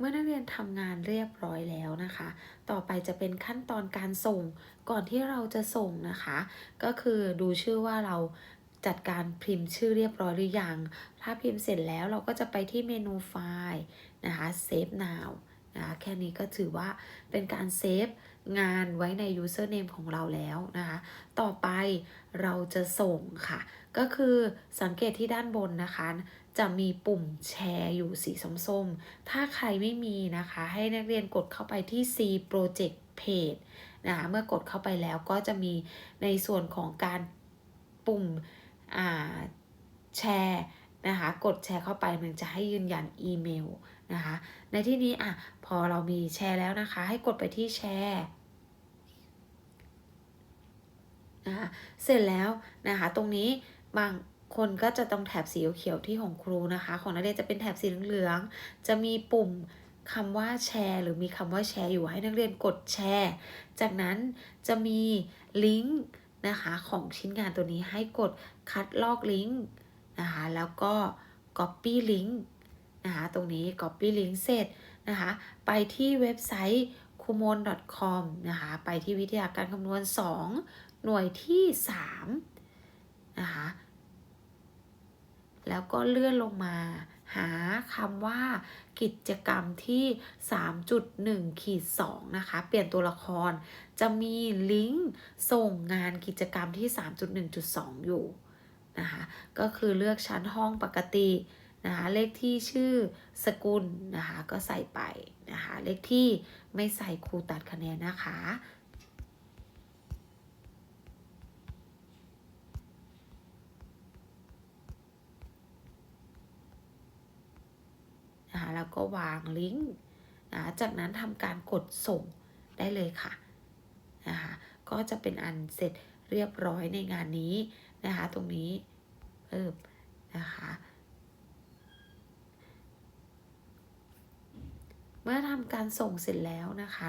เมื่อนักเรียนทำงานเรียบร้อยแล้วนะคะ ต่อไปจะเป็นขั้นตอนการส่ง ก่อนที่เราจะส่งนะคะ ก็คือดูชื่อว่าเราจัดการพิมพ์ชื่อเรียบร้อยหรือยัง ถ้าพิมพ์เสร็จแล้วเราก็จะไปที่เมนูไฟล์นะคะ Save Now นะคะแค่นี้ก็ถือว่าเป็นการเซฟงานไว้ใน username ของเราแล้วนะคะ ต่อไปเราจะส่งค่ะ ก็คือสังเกตที่ด้านบนนะคะ จะมีปุ่มแชร์อยู่สีส้มๆ ถ้าใครไม่มีนะคะ ให้นักเรียนกดเข้าไปที่ C Project Page นะคะเมื่อกดเข้าไปแล้วก็จะมีในส่วนของการปุ่มอ่าแชร์นะคะ กดแชร์เข้าไปมันจะให้ยืนยันอีเมลนะคะ ในที่นี้อะพอเรามีแชร์แล้วนะคะ ให้กดไปที่แชร์นะคะเสร็จแล้วนะคะ ตรงนี้บาง คนก็จะต้องแถบสีเขียวที่ของครูนะคะ ของนักเรียนจะเป็นแถบสีเหลืองๆจะมีปุ่มคำว่าแชร์ หรือมีคำว่าแชร์อยู่ให้นักเรียนกดแชร์ จากนั้นจะมีลิงก์นะคะของชิ้นงานตัวนี้ให้กดคัดลอกลิงก์นะคะแล้วก็ copy link นะคะตรงนี้ copy link เสร็จนะคะไปที่เว็บไซต์ kumon.com นะคะไปที่วิทยาการคำนวณ 2 หน่วยที่3นะคะ แล้วก็เลื่อนลงมาหาคำว่ากิจกรรมที่ 3.1ขีด2นะคะ เปลี่ยนตัวละคร จะมีลิงก์ส่งงานกิจกรรมที่ 3.1.2 อยู่นะคะ ก็คือเลือกชั้นห้องปกตินะคะเลขที่ชื่อสกุลนะคะ ก็ใส่ไปนะคะ เลขที่ไม่ใส่ครูตัดคะแนนนะคะ นะคะ แล้วก็วางลิงก์นะจากนั้นทำการกดส่งได้เลยค่ะนะคะก็จะเป็นอันเสร็จเรียบร้อยในงานนี้นะคะตรงนี้เพิ่มนะคะเมื่อทำการส่งเสร็จแล้วนะคะ